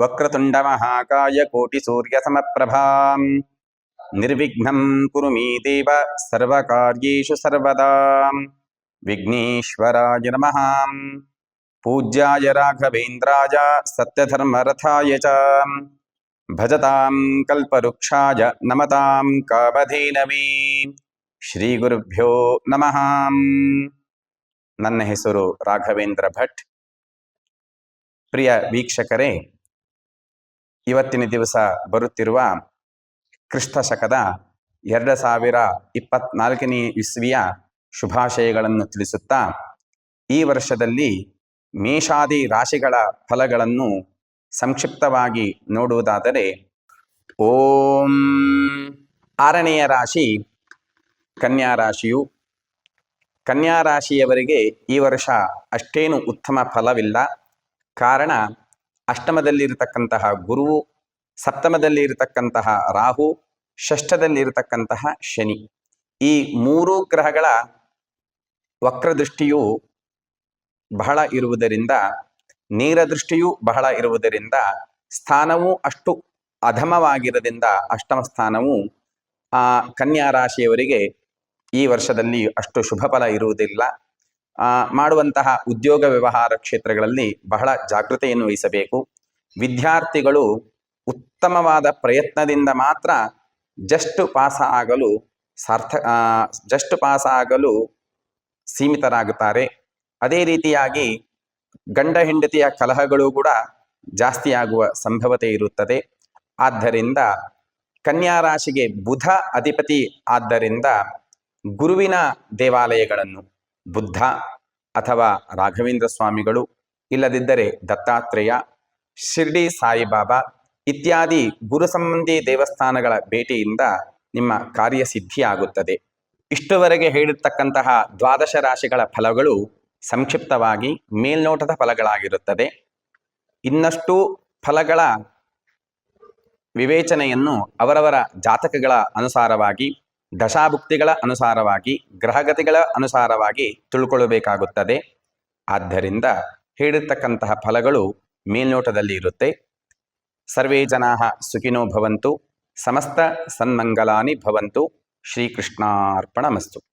वक्रतुण्डमहाकाय कोटिसूर्यसमप्रभाम् निर्विघ्नं कुरु मे देव सर्वकार्येषु सर्वदा विघ्नेश्वराय नमः पूज्याय राघवेन्द्राय सत्यधर्मरथाय च भजतां कल्पवृक्षाय नमतां कामधेनवे ಶ್ರೀಗುರುಭ್ಯೋ ನಮಃ ನನ್ನ ಹೆಸರು ರಾಘವೇಂದ್ರ ಭಟ್ ಪ್ರಿಯ ವೀಕ್ಷಕರೇ ಇವತ್ತಿನ ದಿವಸ ಬರುತ್ತಿರುವ ಕ್ರಿಸ್ತ ಶಕದ ಎರಡು ಸಾವಿರ ಇಪ್ಪತ್ನಾಲ್ಕನೇ ಇಸ್ವಿಯ ಶುಭಾಶಯಗಳನ್ನು ತಿಳಿಸುತ್ತಾ, ಈ ವರ್ಷದಲ್ಲಿ ಮೇಷಾದಿ ರಾಶಿಗಳ ಫಲಗಳನ್ನು ಸಂಕ್ಷಿಪ್ತವಾಗಿ ನೋಡುವುದಾದರೆ, ಓಂ ಆರನೆಯ ರಾಶಿ ಕನ್ಯಾ ರಾಶಿಯು. ಕನ್ಯಾ ರಾಶಿಯವರಿಗೆ ಈ ವರ್ಷ ಅಷ್ಟೇನು ಉತ್ತಮ ಫಲವಿಲ್ಲ. ಕಾರಣ ಅಷ್ಟಮದಲ್ಲಿರತಕ್ಕಂತಹ ಗುರುವು ಸಪ್ತಮದಲ್ಲಿ ಇರತಕ್ಕಂತಹ ರಾಹು ಷಷ್ಠದಲ್ಲಿ ಇರತಕ್ಕಂತಹ ಶನಿ. ಈ ಮೂರು ಗ್ರಹಗಳ ವಕ್ರದೃಷ್ಟಿಯು ಬಹಳ ಇರುವುದರಿಂದ, ನೇರದೃಷ್ಟಿಯು ಬಹಳ ಇರುವುದರಿಂದ, ಸ್ಥಾನವು ಅಷ್ಟು ಅಧಮವಾಗಿರದಿಂದ ಅಷ್ಟಮ ಸ್ಥಾನವು ಆ ಕನ್ಯಾ ರಾಶಿಯವರಿಗೆ ಈ ವರ್ಷದಲ್ಲಿ ಅಷ್ಟು ಶುಭ ಫಲ ಇರುವುದಿಲ್ಲ. ಮಾಡುವಂತಹ ಉದ್ಯೋಗ ವ್ಯವಹಾರ ಕ್ಷೇತ್ರಗಳಲ್ಲಿ ಬಹಳ ಜಾಗೃತೆಯನ್ನು ವಹಿಸಬೇಕು. ವಿದ್ಯಾರ್ಥಿಗಳು ಉತ್ತಮವಾದ ಪ್ರಯತ್ನದಿಂದ ಮಾತ್ರ ಜಸ್ಟ್ ಪಾಸ ಆಗಲು ಸಾರ್ಥ ಜಸ್ಟ್ ಪಾಸ ಆಗಲು ಸೀಮಿತರಾಗುತ್ತಾರೆ. ಅದೇ ರೀತಿಯಾಗಿ ಗಂಡ ಹೆಂಡತಿಯ ಕಲಹಗಳು ಕೂಡ ಜಾಸ್ತಿ ಆಗುವ ಸಂಭವತೆ ಇರುತ್ತದೆ. ಆದ್ದರಿಂದ ಕನ್ಯಾ ರಾಶಿಗೆ ಬುಧ ಅಧಿಪತಿ ಆದ್ದರಿಂದ ಗುರುವಿನ ದೇವಾಲಯಗಳನ್ನು ಬುದ್ಧ ಅಥವಾ ರಾಘವೇಂದ್ರ ಸ್ವಾಮಿಗಳು ಇಲ್ಲದಿದ್ದರೆ ದತ್ತಾತ್ರೇಯ, ಶಿರ್ಡಿ ಸಾಯಿಬಾಬಾ ಇತ್ಯಾದಿ ಗುರು ಸಂಬಂಧಿ ದೇವಸ್ಥಾನಗಳ ಭೇಟಿಯಿಂದ ನಿಮ್ಮ ಕಾರ್ಯಸಿದ್ಧಿಯಾಗುತ್ತದೆ ಇಷ್ಟುವರೆಗೆ ಹೇಳಿರ್ತಕ್ಕಂತಹ ದ್ವಾದಶ ರಾಶಿಗಳ ಫಲಗಳು ಸಂಕ್ಷಿಪ್ತವಾಗಿ ಮೇಲ್ನೋಟದ ಫಲಗಳಾಗಿರುತ್ತದೆ. ಇನ್ನಷ್ಟು ಫಲಗಳ ವಿವೇಚನೆಯನ್ನು ಅವರವರ ಜಾತಕಗಳ ಅನುಸಾರವಾಗಿ ದಶಾಭುಕ್ತಿಗಳ ಅನುಸಾರವಾಗಿ, ಗ್ರಹಗತಿಗಳ ಅನುಸಾರವಾಗಿ ತಿಳ್ಕೊಳ್ಳಬೇಕಾಗುತ್ತದೆ. ಆದ್ದರಿಂದ ಹೇಳಿರ್ತಕ್ಕಂತಹ ಫಲಗಳು ಮೇಲ್ನೋಟದಲ್ಲಿ ಇರುತ್ತೆ. ಸರ್ವೇ ಜನಾ ಸುಖಿನೋ ಭವಂತು, ಸಮಸ್ತ ಸನ್ಮಂಗಲಾನಿ ಭವಂತು, ಶ್ರೀಕೃಷ್ಣಾರ್ಪಣಮಸ್ತು.